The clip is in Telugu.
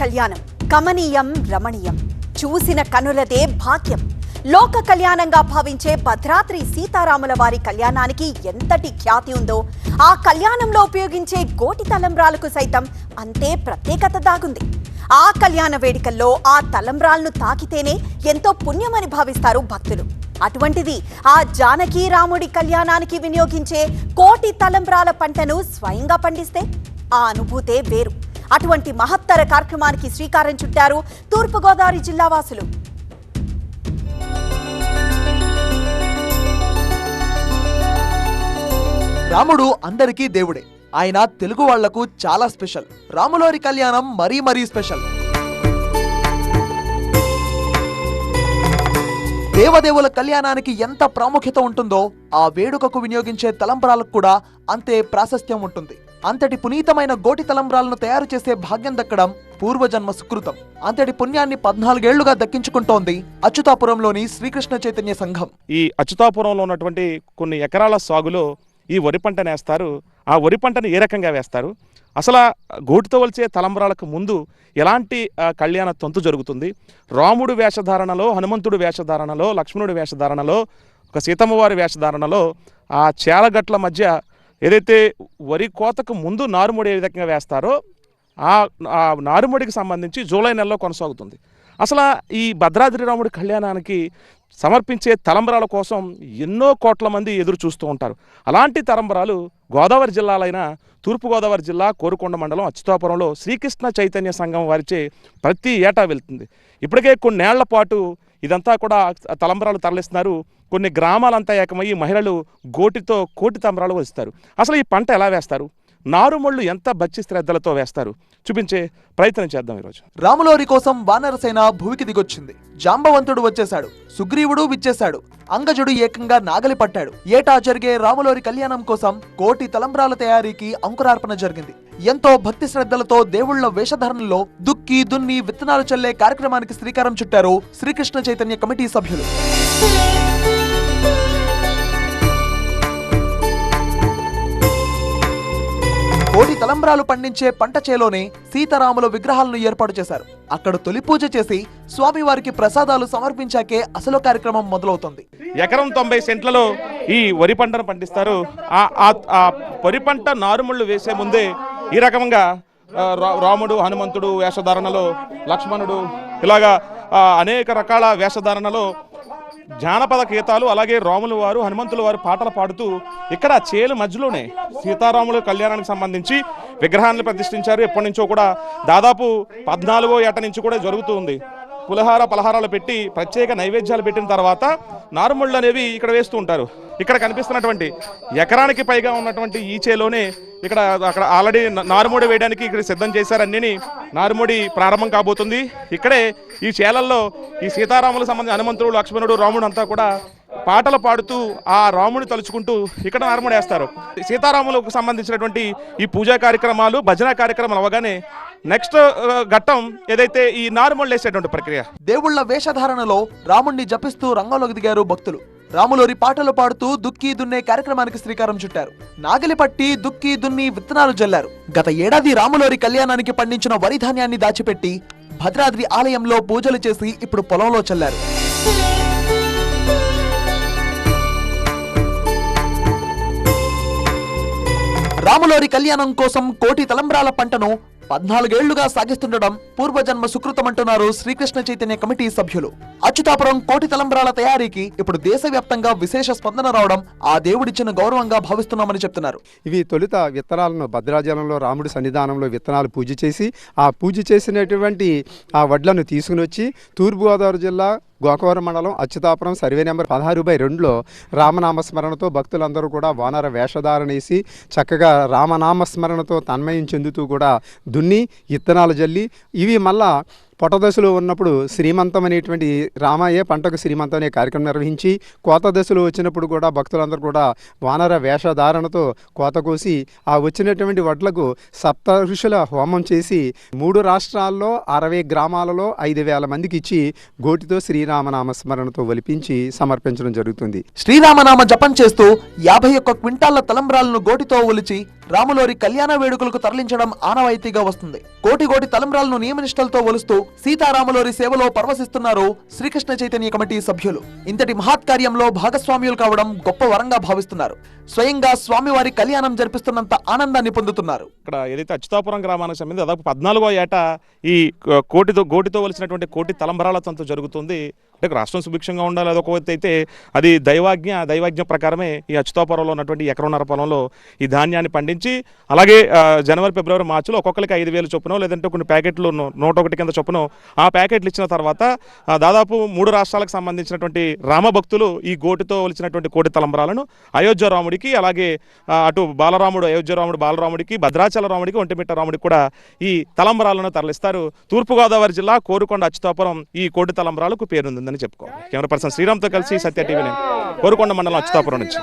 కళ్యాణం. కమనీయం రమణీయం. చూసిన కనులదే భాగ్యం. లోక కళ్యాణంగా భావించే భద్రాద్రి సీతారాముల వారి కళ్యాణానికి ఎంతటి ఖ్యాతి ఉందో ఆ కళ్యాణంలో ఉపయోగించే గోటి తలంబ్రాలకు సైతం అంతే ప్రత్యేకత దాగుంది. ఆ కళ్యాణ వేడుకల్లో ఆ తలంబ్రాలను తాకితేనే ఎంతో పుణ్యమని భావిస్తారు భక్తులు. అటువంటిది ఆ జానకి రాముడి కళ్యాణానికి వినియోగించే కోటి తలంబ్రాల పంటను స్వయంగా పండిస్తే ఆ అనుభూతే వేరు. అటువంటి మహత్తర కార్యక్రమానికి శ్రీకారం చుట్టారు తూర్పుగోదావరి జిల్లా వాసులు. రాముడు అందరికీ దేవుడే. ఆయన తెలుగు వాళ్ళకు చాలా స్పెషల్. రాములోరి కళ్యాణం మరీ మరీ స్పెషల్. దేవదేవుల కళ్యాణానికి ఎంత ప్రాముఖ్యత ఉంటుందో ఆ వేడుకకు వినియోగించే తలంబరాలకు కూడా అంతే ప్రాశస్త్యం ఉంటుంది. అంతటి పునీతమైన గోటి తలంబ్రాలను తయారు చేసే భాగ్యం దక్కడం పూర్వజన్మ సుకృతం. అంతటి పుణ్యాన్ని పద్నాలుగేళ్ళుగా దక్కించుకుంటోంది అచ్యుతాపురంలోని శ్రీకృష్ణ చైతన్య సంఘం. ఈ అచ్యుతాపురంలో ఉన్నటువంటి కొన్ని ఎకరాల సాగులో ఈ వరి పంటను వేస్తారు ఆ వరి పంటను ఏ రకంగా వేస్తారు? అసలు గోటితో వలిచే తలంబరాలకు ముందు ఎలాంటి కళ్యాణ తంతు జరుగుతుంది? రాముడు వేషధారణలో హనుమంతుడు వేషధారణలో లక్ష్మణుడు వేషధారణలో ఒక సీతమ్మవారి వేషధారణలో ఆ చేలగట్ల మధ్య ఏదైతే వరి కోతకు ముందు నారుమడి ఏ విధంగా వేస్తారో ఆ ఆ నారుమడికి సంబంధించి జూలై నెలలో కొనసాగుతుంది. అసలు ఈ భద్రాద్రి రాముడి కళ్యాణానికి సమర్పించే తలంబరాల కోసం ఎన్నో కోట్ల మంది ఎదురు చూస్తూ ఉంటారు. అలాంటి తలంబరాలు గోదావరి జిల్లాలైన తూర్పుగోదావరి జిల్లా కోరుకొండ మండలం అచ్యుతాపురంలో శ్రీకృష్ణ చైతన్య సంఘం వారిచే ప్రతి ఏటా వెళ్తుంది. ఇప్పటికే కొన్నేళ్ళ పాటు ఇదంతా కూడా తలంబరాలు తరలిస్తున్నారు. కొన్ని గ్రామాలంతా ఏకమయ్యి మహిళలు గోటితో కోటి తమరాలు వస్తారు అసలు ఈ పంట ఎలా వేస్తారు? నారుమళ్ళు ఎంత భక్తి శ్రద్ధలతో వేస్తారు? చూపించే ప్రయత్నం చేద్దాం ఈరోజు. రాములోరి కోసం వానరసేన భూమికి దిగొచ్చింది. జాంబవంతుడు వచ్చేశాడు. సుగ్రీవుడు విచ్చేశాడు. అంగజుడు ఏకంగా నాగలి పట్టాడు. ఏటా జరిగే రాములోరి కళ్యాణం కోసం కోటి తలంబ్రాల తయారీకి అంకురార్పణ జరిగింది. ఎంతో భక్తి శ్రద్ధలతో దేవుళ్ళ వేషధారణలో దుక్కి దున్ని విత్తనాలు చల్లే కార్యక్రమానికి శ్రీకారం చుట్టారు శ్రీకృష్ణ చైతన్య కమిటీ సభ్యులు. తలంబ్రాలు పండించే పంట చేలోనే సీతారాముల విగ్రహాలను ఏర్పాటు చేశారు. అక్కడ తొలి పూజ చేసి స్వామివారికి ప్రసాదాలు సమర్పించాకే అసలు కార్యక్రమం మొదలవుతుంది. ఎకరం తొంభై సెంట్లలో ఈ వరి పంటను పండిస్తారు. ఆ ఆ- వరి పంట నారుమళ్ళు వేసే ముందే ఈ రకంగా రా- రాముడు హనుమంతుడు వేషధారణలో లక్ష్మణుడు ఇలాగా అనేక రకాల వేషధారణలో జానపద గీతాలు అలాగే రాముల వారు హనుమంతుల వారు పాటలు పాడుతూ ఇక్కడ చేలు మధ్యలోనే సీతారాముల కళ్యాణానికి సంబంధించి విగ్రహాన్ని ప్రతిష్ఠించారు. ఎప్పటి నుంచో కూడా దాదాపు పద్నాలుగో ఏట నుంచి కూడా జరుగుతూ ఉంది. పులిహార పలహారాలు పెట్టి ప్రత్యేక నైవేద్యాలు పెట్టిన తర్వాత నారుమళ్ళు అనేవి ఇక్కడ వేస్తూ ఉంటారు. ఇక్కడ కనిపిస్తున్నటువంటి ఎకరానికి పైగా ఉన్నటువంటి ఈ చేలోనే ఇక్కడ అక్కడ ఆల్రెడీ నారుమూడి వేయడానికి ఇక్కడ సిద్ధం చేశారు అన్నిని. ప్రారంభం కాబోతుంది. ఇక్కడే ఈ చేలల్లో ఈ సీతారాములకు సంబంధించి హనుమంతుడు లక్ష్మణుడు రాముడు అంతా కూడా పాటలు పాడుతూ ఆ రాముని తలుచుకుంటూ ఇక్కడ నారుముడి వేస్తారు. సీతారాములకు సంబంధించినటువంటి ఈ పూజా కార్యక్రమాలు భజన కార్యక్రమాలు అవగానే నెక్స్ట్ ఘట్టం ఏదైతే ఈ నారుమళ్ళు వేసేటువంటి ప్రక్రియ. దేవుళ్ళ వేషధారణలో రాముణ్ణి జపిస్తూ రంగంలోకి దిగారు భక్తులు. రాములోరి పాటలు పాడుతూ దుక్కి దున్నే కార్యక్రమానికి శ్రీకారం చుట్టారు. నాగలి పట్టి దుక్కి దున్ని విత్తనాలు జల్లారు. గత ఏడాది రాములోరి కళ్యాణానికి పండించిన వరి ధాన్యాన్ని దాచిపెట్టి భద్రాద్రి ఆలయంలో పూజలు చేసి ఇప్పుడు పొలంలో చల్లారు. రాములోరి కళ్యాణం కోసం కోటి తలంబ్రాల పంటను పద్నాలుగేళ్ళుగా సాగిస్తుండడం పూర్వజన్మ సుకృతమంటున్నారు శ్రీకృష్ణ చైతన్య కమిటీ సభ్యులు. అచ్యుతాపురం కోటి తలంబ్రాల తయారీకి ఇప్పుడు దేశవ్యాప్తంగా విశేష స్పందన రావడం ఆ దేవుడిచ్చిన గౌరవంగా భావిస్తున్నామని చెప్తున్నారు. ఇవి తొలుత విత్తనాలను భద్రాచలంలో రాముడి సన్నిధానంలో విత్తనాలు పూజ చేసి ఆ పూజ చేసినటువంటి ఆ వడ్లను తీసుకుని వచ్చి తూర్పుగోదావరి జిల్లా గోకవరం మండలం అచ్యుతాపురం సర్వే నెంబర్ పదహారు బై రెండులో రామనామస్మరణతో భక్తులందరూ కూడా వానర వేషధారణేసి చక్కగా రామనామస్మరణతో తన్మయం చెందుతూ కూడా దున్ని ఇత్తనాలు జల్లి ఇవి మళ్ళా పొట దశలో ఉన్నప్పుడు శ్రీమంతం అనేటువంటి రామయ్య పంటకు శ్రీమంతం అనే కార్యక్రమం నిర్వహించి కోత దశలో వచ్చినప్పుడు కూడా భక్తులందరూ కూడా వానర వేషధారణతో కోత కోసి ఆ వచ్చినటువంటి వడ్లకు సప్త ఋషుల హోమం చేసి మూడు రాష్ట్రాల్లో అరవై గ్రామాలలో ఐదు వేల మందికి ఇచ్చి గోటితో శ్రీరామనామ స్మరణతో ఒలిపించి సమర్పించడం జరుగుతుంది. శ్రీరామనామ జపం చేస్తూ యాభై ఒక్క క్వింటాళ్ళ తలంబ్రాలను గోటితో ఒలిచి రాములోరి కళ్యాణ వేడుకలకు తరలించడం ఆనవాయితీగా వస్తుంది. కోటి కోటి తలంబ్రాలను నియమనిష్టలతో ఒలుస్తూ సీతారాములోరి సేవలో పరవశిస్తున్నారు శ్రీకృష్ణ చైతన్య కమిటీ సభ్యులు. ఇంతటి మహత్కార్యంలో భాగస్వామ్యులు కావడం గొప్ప వరంగా భావిస్తున్నారు. స్వయంగా స్వామివారి కళ్యాణం జరిపిస్తున్నంత ఆనందాన్ని పొందుతున్నారు. ఇక్కడ ఏదైతే అచ్యుతాపురం గ్రామానికి సంబంధించి దాదాపు పద్నాలుగో ఏట ఈ కోటితో గోటితో వలిసినటువంటి కోటి తలంబరాల జరుగుతుంది. అంటే రాష్ట్రం సుభిక్షంగా ఉండాలి అదొక ఎత్తు అయితే అది దైవాజ్ఞ దైవాజ్ఞ ప్రకారమే ఈ అచ్యుతాపురంలో ఉన్నటువంటి ఈ ఎకరన్నర పొలంలో ఈ ధాన్యాన్ని పండించి అలాగే జనవరి ఫిబ్రవరి మార్చిలో ఒక్కొక్కరికి ఐదు వేలు చొప్పున లేదంటే కొన్ని ప్యాకెట్లు నూట ఒకటి కింద చొప్పున ఆ ప్యాకెట్లు ఇచ్చిన తర్వాత దాదాపు మూడు రాష్ట్రాలకు సంబంధించినటువంటి రామభక్తులు ఈ గోటితో వలిచినటువంటి కోటి తలంబరాలను అయోధ్య రాముడికి అలాగే అటు బాలరాముడు అయోధ్య రాముడు బాలరాముడికి భద్రాచల రాముడికి ఒంటిమిట్ట రాముడికి కూడా ఈ తలంబరాలను తరలిస్తారు. తూర్పుగోదావరి జిల్లా కోరుకొండ అచ్యుతాపురం ఈ కోటి తలంబరాలకు ఉందని చెప్పుకోవాలి కెమెరా పర్సన్ శ్రీరామ్తో కలిసి సత్య టీవీ నేను కోరుకొండ మండలం అచ్యుతాపురం నుంచి.